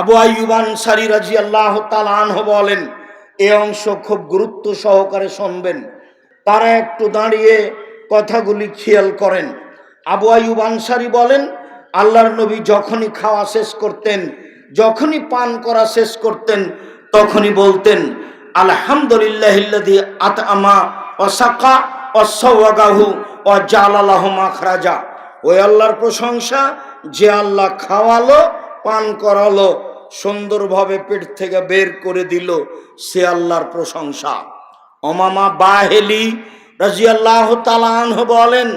আবু আইয়ুব আনসারি রাজি আল্লাহ তালানহ বলেন, এ অংশ খুব গুরুত্ব সহকারে শুনবেন। তারা একটু দাঁড়িয়ে কথাগুলি খেয়াল করেন। আবু আইয়ুব আনসারি বলেন, আল্লাহর নবী যখনই খাওয়া শেষ করতেন, যখনই পান করা শেষ করতেন, তখনই বলতেন, আলহামদুলিল্লাহিল্লাযী আতআমা ওয়া সাকা ওয়া সাওয়াগাহু ওয়া জালালাহু মাখরাজা ওই আল্লাহর প্রশংসা, যে আল্লাহ খাওয়ালো, পান করালো। সুন্দরভাবে পেট থেকে বের করে দিল সে আল্লাহর প্রশংসা। অমামা বাহেলি রাজিয়াল্লাহ তালানহ বলেন,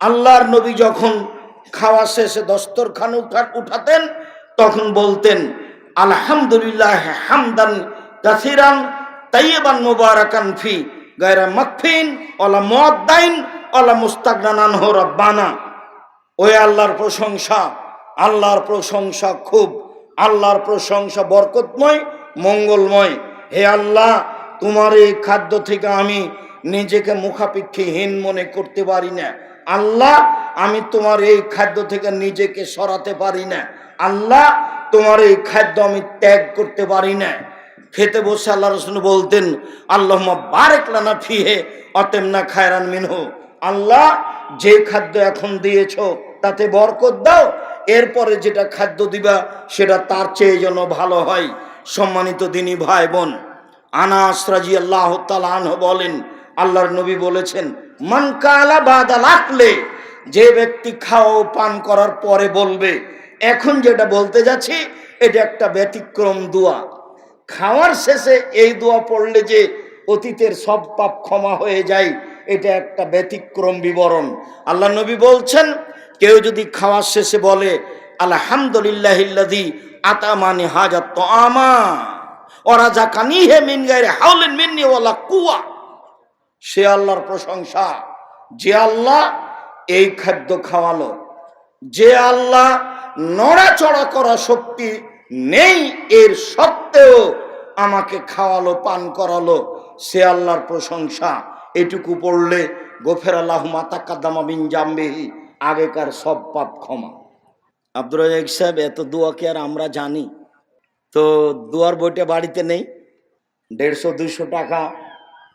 আল্লাহর নবী যখন খাওয়া শেষে দস্তরখান উঠা উঠাতেন, তখন বলতেন, আলহামদুলিল্লাহ হামদান কাসিরান তাইয়েবান মুবারাকান ফি গায়রা মাকফিন ওলা মুআদ্দাইন ওলা মুস্তাগনান হো রব্বানা। ওই আল্লাহর প্রশংসা আল্লাহর প্রশংসা খুব। আল্লাহর প্রশংসা বরকতময়, মঙ্গলময়। হে আল্লাহ, তোমার এই খাদ্য থেকে আমি নিজেকে মুখাপেক্ষীহীন মনে করতে পারি না। আল্লাহ, আমি তোমার এই খাদ্য থেকে নিজেকে সরাতে পারি না। আল্লাহ, তোমার এই খাদ্য আমি ত্যাগ করতে পারি না। খেতে বসে আল্লাহ রসুল বলতেন আল্লাহ বারেক লানা ফিহে অতেম না খায়রান মিনহু। আল্লাহ, যে খাদ্য এখন দিয়েছ, তাতে বরকত দাও। এরপরে যেটা খাদ্য দিবা, সেটা তার চেয়ে যেন ভালো হয়। সম্মানিত দিনী ভাই বোন আনাস রাজি আল্লাহ বলেন, আল্লাহর নবী বলেছেন, মান কালা বাদা লাকলে যে ব্যক্তি খাও পান করার পরে বলবে, এখন যেটা বলতে যাচ্ছি, এটা একটা ব্যতিক্রম দোয়া। খাওয়ার শেষে এই দোয়া পড়লে যে অতীতের সব পাপ ক্ষমা হয়ে যায়, এটা একটা ব্যতিক্রম বিবরণ। আল্লাহ নবী বলছেন কেউ যদি খাওয়ার শেষে বলে আলহামদুলিল্লাহিল্লাদি আতামানি হাজার তো আমা ওরা যা কানি হে মিন গায়ে হাউলেন মিন্নি কুয়া সে আল্লাহর প্রশংসা। যে আল্লাহ এই খাদ্য খাওয়ালো, যে আল্লাহ নড়াচড়া করা শক্তি নেই, এর সত্ত্বেও আমাকে খাওয়ালো, পান করালো, সে আল্লাহর প্রশংসা। এটুকু পড়লে গোফের আল্লাহ মাতা কাদ্দামা বিন জাম্বেহি। আগেকার সব পাপ ক্ষমা। আব্দুর রাজাক সাহেব, এত দোয়া কি আর আমরা জানি? তো দুয়ার বইটা বাড়িতে নেই, দেড়শো দুশো টাকা।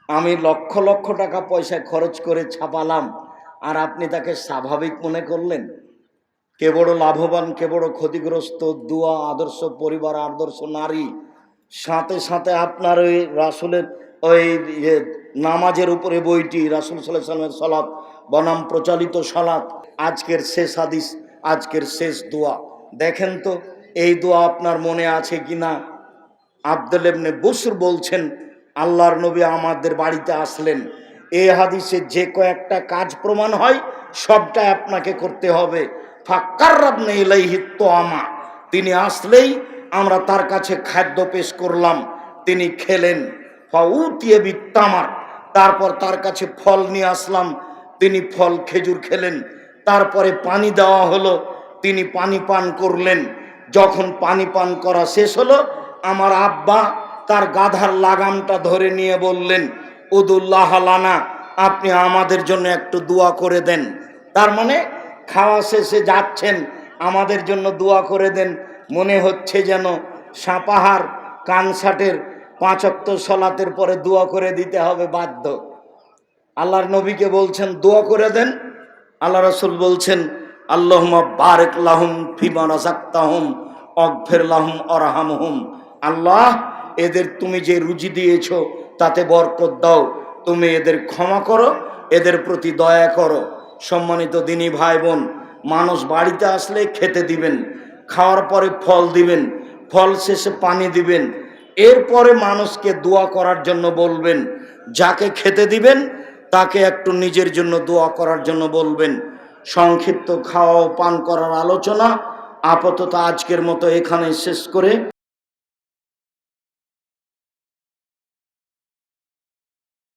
আমি লক্ষ লক্ষ টাকা পয়সা খরচ করে ছাপালাম, আর আপনি তাকে স্বাভাবিক মনে করলেন? কে বড় লাভবান, কে বড় ক্ষতিগ্রস্ত, দুয়া, আদর্শ পরিবার, আদর্শ নারী, সাথে সাথে আপনার ওই রাসুলের ওই ইয়ে নামাজের উপরে বইটি রাসুল সাল্লাহ সাল্লামের সলাৎ বনাম প্রচলিত সলাৎ আজকের শেষ হাদিস, আজকের শেষ দোয়া। দেখেন তো, এই দোয়া আপনার মনে আছে কি না আব্দুল ইবনে বসুর বলছেন, আল্লাহর নবী আমাদের বাড়িতে আসলেন। এই হাদিসে যে কয়েকটা কাজ প্রমাণ হয়, সবটাই আপনাকে করতে হবে। ফাক্কার্রাবনে ইলাইহি আমা তিনি আসলেই আমরা তার কাছে খাদ্য পেশ করলাম। তিনি খেলেন। ফাউতিয়ে তারপর তার কাছে ফল নিয়ে আসলাম। তিনি ফল খেজুর খেলেন। তারপরে পানি দেওয়া হলো। তিনি পানি পান করলেন। যখন পানি পান করা শেষ হলো, আমার আব্বা তার গাধার লাগামটা ধরে নিয়ে বললেন, উদুল্লাহ লানা, আপনি আমাদের জন্য একটু দোয়া করে দেন। তার মানে খাওয়া শেষে যাচ্ছেন, আমাদের জন্য দোয়া করে দেন। মনে হচ্ছে যেন সাপাহার কানসাটের পাঁচক্ত সলাতের পরে দোয়া করে দিতে হবে বাধ্য। আল্লাহর নবীকে বলছেন, দোয়া করে দেন। আল্লাহ রসুল বলছেন আল্লাহ বারেক লাহুম ফিমা রাজাক্তাহুম অগফের লাহুম অরাহাম হুম আল্লাহ, এদের তুমি যে রুজি দিয়েছ, তাতে বরকত দাও। তুমি এদের ক্ষমা করো, এদের প্রতি দয়া করো। সম্মানিত দিনী ভাই বোন মানুষ বাড়িতে আসলে খেতে দিবেন, খাওয়ার পরে ফল দিবেন, ফল শেষে পানি দিবেন এরপরে মানুষকে দোয়া করার জন্য বলবেন, যাকে খেতে দিবেন, তাকে একটু নিজের জন্য দোয়া করার জন্য বলবেন। সংক্ষিপ্ত খাওয়া পান করার আলোচনা আপাতত আজকের মতো এখানে শেষ করে